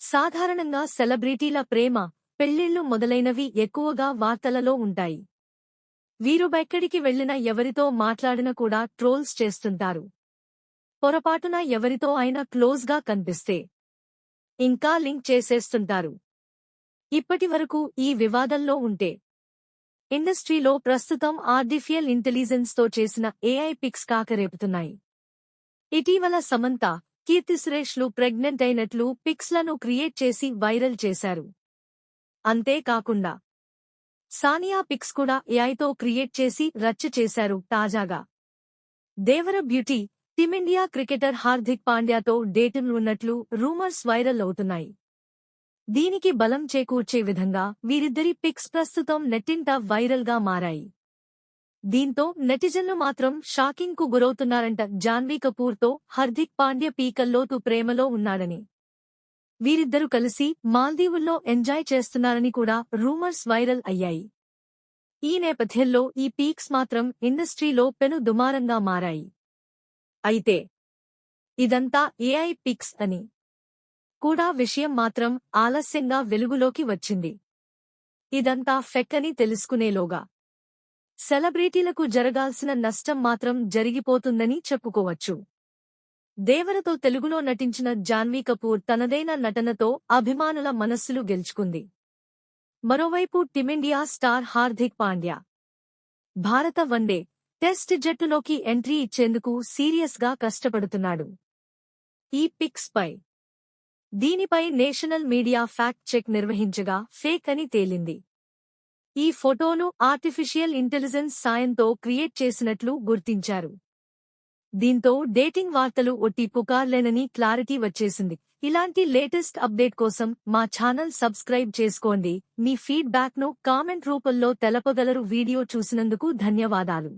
సాధారణంగా సెలబ్రిటీల ప్రేమ పెళ్ళిళ్ళు మొదలైనవి ఎక్కువగా వార్తలలో ఉంటాయి. వీరు బెక్కడికి వెళ్ళిన ఎవరితో మాట్లాడిన కూడా ట్రోల్స్ చేస్తుంటారు. పొరపాటున ఎవరితో అయినా క్లోజ్గా కనిపిస్తే ఇంకా లింక్ చేసేస్తుంటారు. ఇప్పటివరకు ఈ వివాదంలో ఉంటే ఇండస్ట్రీలో ప్రస్తుతం ఆర్టిఫిషియల్ ఇంటెలిజెన్స్తో చేసిన ఏఐ పిక్స్ కాకరేపుతున్నాయి. ఇటీవల సమంత కీర్తి సురేష్లు ప్రెగ్నెంట్ అయినట్లు పిక్స్లను క్రియేట్ చేసి వైరల్ చేశారు. అంతేకాకుండా సానియా పిక్స్ కూడా ఏఐతో క్రియేట్ చేసి రచ్చ చేశారు తాజాగా. Devara beauty team India cricketer Hardik పాండ్యాతో dating ఉన్నట్లు రూమర్స్ వైరల్ అవుతున్నాయి. దీనికి బలం చేకూర్చే విధంగా వీరిద్దరి పిక్స్ ప్రస్తుతం నెట్టింట వైరల్గా మారాయి. దీంతో నెటిజన్లు మాత్రం షాకింగ్కు గురవుతున్నారంట జాన్వీ కపూర్తో హార్దిక్ పాండ్య పీకల్లోతు ప్రేమలో ఉన్నాడని. వీరిద్దరూ కలిసి మాల్దీవుల్లో ఎంజాయ్ చేస్తున్నారని కూడా రూమర్స్ వైరల్ అయ్యాయి. ఈ నేపథ్యంలో ఈ పీక్స్ మాత్రం ఇండస్ట్రీలో పెను దుమారంగా మారాయి. అయితే ఇదంతా ఏఐ పిక్స్ అని కూడా విషయం మాత్రం ఆలస్యంగా వెలుగులోకి వచ్చింది. ఇదంతా ఫెక్ అని తెలుసుకునేలోగా. సెలబ్రిటీలకు జరగాల్సిన నష్టం మాత్రం జరిగిపోతుందని చెప్పుకోవచ్చు. దేవరతో తెలుగులో నటించిన జాన్వీ కపూర్ తనదైన నటనతో అభిమానుల మనస్సులు గెలుచుకుంది. మరోవైపు టిమిండియా స్టార్ హార్దిక్ పాండ్యా. భారత వన్డే టెస్ట్ జట్టులోకి ఎంట్రీ ఇచ్చేందుకు సీరియస్గా కష్టపడుతున్నాడు. ఈ పిక్స్ పై దీనిపై నేషనల్ మీడియా ఫ్యాక్ట్ చెక్ నిర్వహించగా ఫేక్ అని తేలింది. ఈ ఫోటోను ఆర్టిఫిషియల్ ఇంటెలిజెన్స్ సాయంతో క్రియేట్ చేసినట్లు గుర్తించారు. దీంతో డేటింగ్ వార్తలు ఒట్టి పుకార్లేనని క్లారిటీ వచ్చేసింది. ఇలాంటి లేటెస్ట్ అప్డేట్ కోసం మా ఛానల్ సబ్స్క్రైబ్ చేసుకోండి. మీ ఫీడ్బ్యాక్ను కామెంట్ రూపంలో తెలపగలరు వీడియో చూసినందుకు ధన్యవాదాలు.